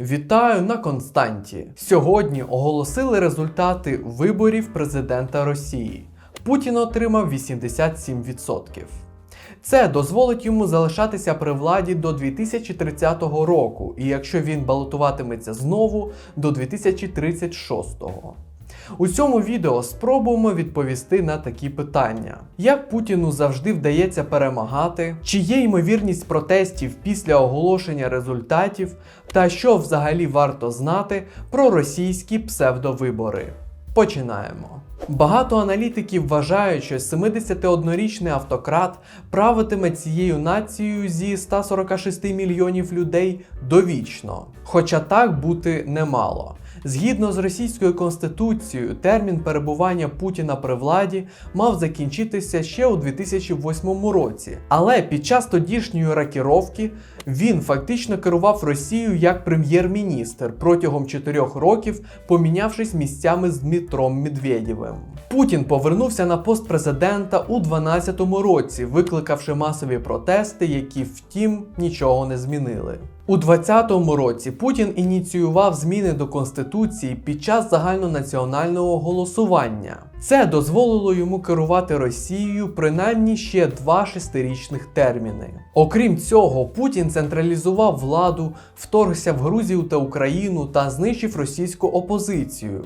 Вітаю на Константі. Сьогодні оголосили результати виборів президента Росії. Путін отримав 87%. Це дозволить йому залишатися при владі до 2030 року, і якщо він балотуватиметься знову до 2036. У цьому відео спробуємо відповісти на такі питання: як Путіну завжди вдається перемагати, чи є ймовірність протестів після оголошення результатів, та що взагалі варто знати про російські псевдовибори. Починаємо. Багато аналітиків вважають, що 71-річний автократ правитиме цією нацією зі 146 мільйонів людей довічно. Хоча так бути немало. Згідно з російською конституцією, термін перебування Путіна при владі мав закінчитися ще у 2008 році. Але під час тодішньої ракіровки він фактично керував Росією як прем'єр-міністр протягом 4 років, помінявшись місцями з Дмитром Медведєвим. Путін повернувся на пост президента у 2012 році, викликавши масові протести, які втім нічого не змінили. У 2020 році Путін ініціював зміни до конституції під час загальнонаціонального голосування. Це дозволило йому керувати Росією принаймні ще два шестирічних терміни. Окрім цього, Путін централізував владу, вторгся в Грузію та Україну та знищив російську опозицію.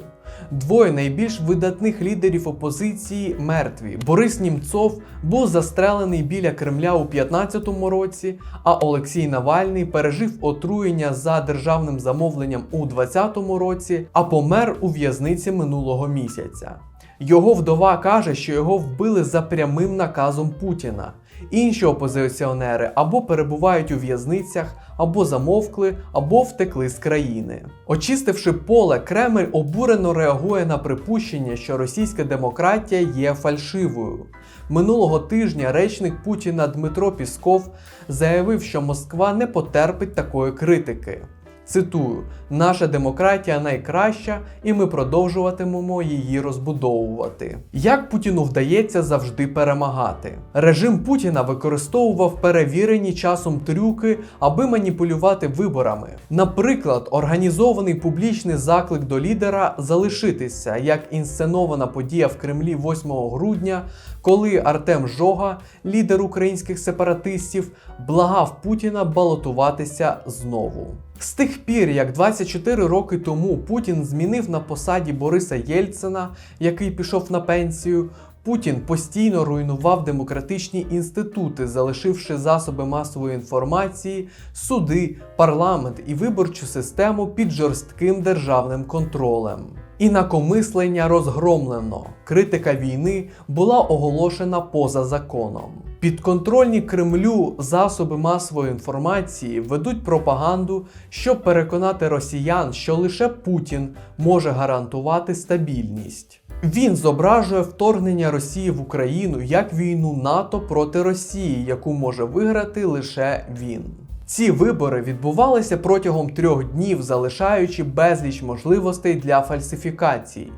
Двоє найбільш видатних лідерів опозиції мертві. Борис Німцов був застрелений біля Кремля у 15-му році, а Олексій Навальний пережив отруєння за державним замовленням у 20-му році, а помер у в'язниці минулого місяця. Його вдова каже, що його вбили за прямим наказом Путіна. Інші опозиціонери або перебувають у в'язницях, або замовкли, або втекли з країни. Очистивши поле, Кремль обурено реагує на припущення, що російська демократія є фальшивою. Минулого тижня речник Путіна Дмитро Пісков заявив, що Москва не потерпить такої критики. Цитую: наша демократія найкраща, і ми продовжуватимемо її розбудовувати. Як Путіну вдається завжди перемагати? Режим Путіна використовував перевірені часом трюки, аби маніпулювати виборами. Наприклад, організований публічний заклик до лідера залишитися, як інсценована подія в Кремлі 8 грудня, коли Артем Жога, лідер українських сепаратистів, благав Путіна балотуватися знову. З тих пір, як 24 роки тому Путін змінив на посаді Бориса Єльцина, який пішов на пенсію, Путін постійно руйнував демократичні інститути, залишивши засоби масової інформації, суди, парламент і виборчу систему під жорстким державним контролем. Інакомислення розгромлено. Критика війни була оголошена поза законом. Підконтрольні Кремлю засоби масової інформації ведуть пропаганду, щоб переконати росіян, що лише Путін може гарантувати стабільність. Він зображує вторгнення Росії в Україну як війну НАТО проти Росії, яку може виграти лише він. Ці вибори відбувалися протягом трьох днів, залишаючи безліч можливостей для фальсифікацій.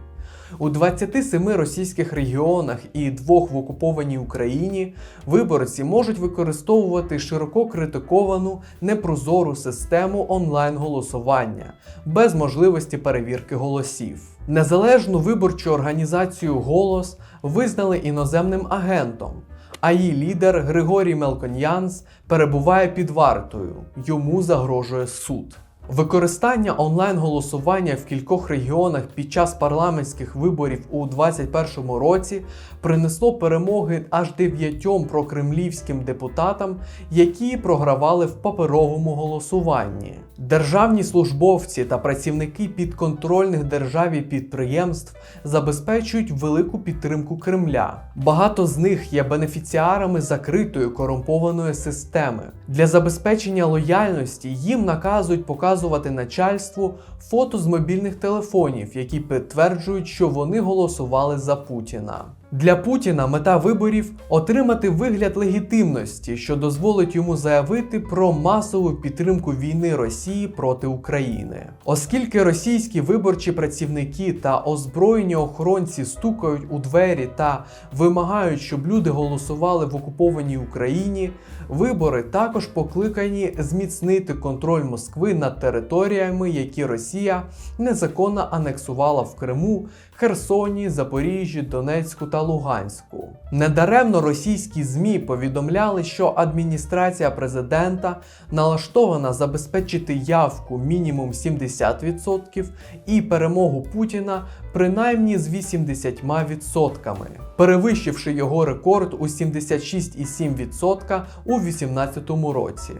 У 27 російських регіонах і двох в окупованій Україні виборці можуть використовувати широко критиковану непрозору систему онлайн-голосування без можливості перевірки голосів. Незалежну виборчу організацію Голос визнали іноземним агентом. А її лідер Григорій Мелконьянс перебуває під вартою. Йому загрожує суд. Використання онлайн-голосування в кількох регіонах під час парламентських виборів у 2021 році принесло перемоги аж дев'ятьом прокремлівським депутатам, які програвали в паперовому голосуванні. Державні службовці та працівники підконтрольних державі підприємств забезпечують велику підтримку Кремля. Багато з них є бенефіціарами закритої корумпованої системи. Для забезпечення лояльності їм наказують показувати начальству фото з мобільних телефонів, які підтверджують, що вони голосували за Путіна. Для Путіна мета виборів отримати вигляд легітимності, що дозволить йому заявити про масову підтримку війни Росії проти України. Оскільки російські виборчі працівники та озброєні охоронці стукають у двері та вимагають, щоб люди голосували в окупованій Україні, вибори також покликані зміцнити контроль Москви над територіями, які Росія незаконно анексувала в Криму, Херсоні, Запоріжжі, Донецьку та Луганську. Недаремно російські ЗМІ повідомляли, що адміністрація президента налаштована забезпечити явку мінімум 70% і перемогу Путіна принаймні з 80%, перевищивши його рекорд у 76,7% у 2018 році.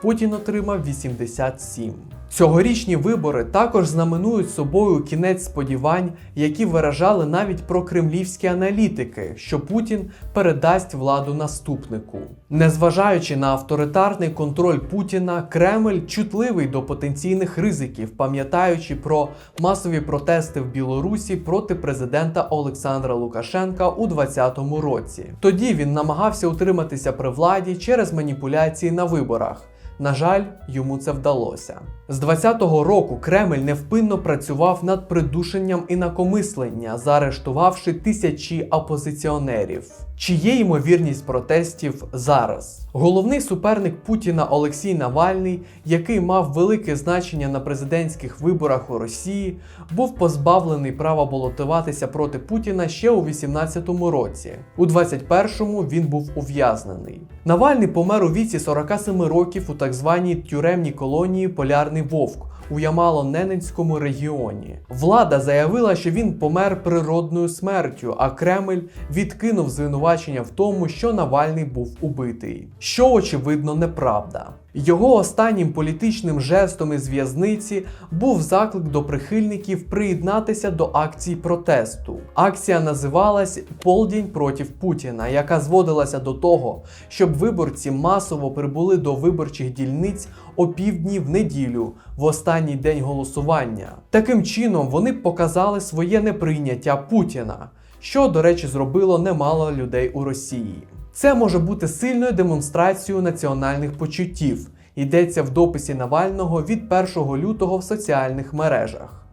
Путін отримав 87. Цьогорічні вибори також знаменують собою кінець сподівань, які виражали навіть прокремлівські аналітики, що Путін передасть владу наступнику. Незважаючи на авторитарний контроль Путіна, Кремль чутливий до потенційних ризиків, пам'ятаючи про масові протести в Білорусі проти президента Олександра Лукашенка у 2020 році. Тоді він намагався утриматися при владі через маніпуляції на виборах. На жаль, йому це вдалося. З 20-го року Кремль невпинно працював над придушенням інакомислення, заарештувавши тисячі опозиціонерів. Чи є ймовірність протестів зараз? Головний суперник Путіна Олексій Навальний, який мав велике значення на президентських виборах у Росії, був позбавлений права балотуватися проти Путіна ще у 18-му році. У 21-му він був ув'язнений. Навальний помер у віці 47 років у так званій тюремній колонії Полярний Вовк у Ямало-Ненецькому регіоні. Влада заявила, що він помер природною смертю, а Кремль відкинув звинувачення в тому, що Навальний був убитий. Що очевидно неправда. Його останнім політичним жестом із в'язниці був заклик до прихильників приєднатися до акції протесту. Акція називалась Полдень проти Путіна, яка зводилася до того, щоб виборці масово прибули до виборчих дільниць опівдні в неділю, в останній день голосування. Таким чином вони показали своє неприйняття Путіна, що, до речі, зробило немало людей у Росії. Це може бути сильною демонстрацією національних почуттів. Йдеться в дописі Навального від 1 лютого в соціальних мережах.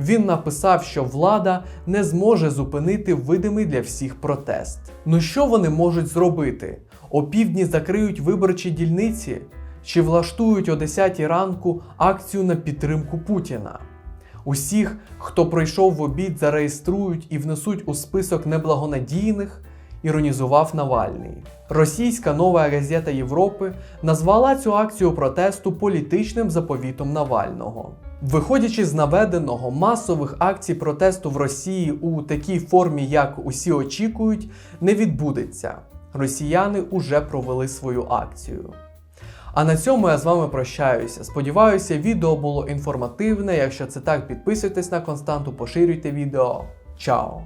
Він написав, що влада не зможе зупинити видимий для всіх протест. Ну що вони можуть зробити? Опівдні закриють виборчі дільниці чи влаштують о 10 ранку акцію на підтримку Путіна. Усіх, хто пройшов в обід, зареєструють і внесуть у список неблагонадійних, іронізував Навальний. Російська нова газета Європи назвала цю акцію протесту політичним заповітом Навального. Виходячи з наведеного масових акцій протесту в Росії у такій формі, як усі очікують, не відбудеться. Росіяни уже провели свою акцію. А на цьому я з вами прощаюся. Сподіваюся, відео було інформативне. Якщо це так, підписуйтесь на константу, поширюйте відео. Чао!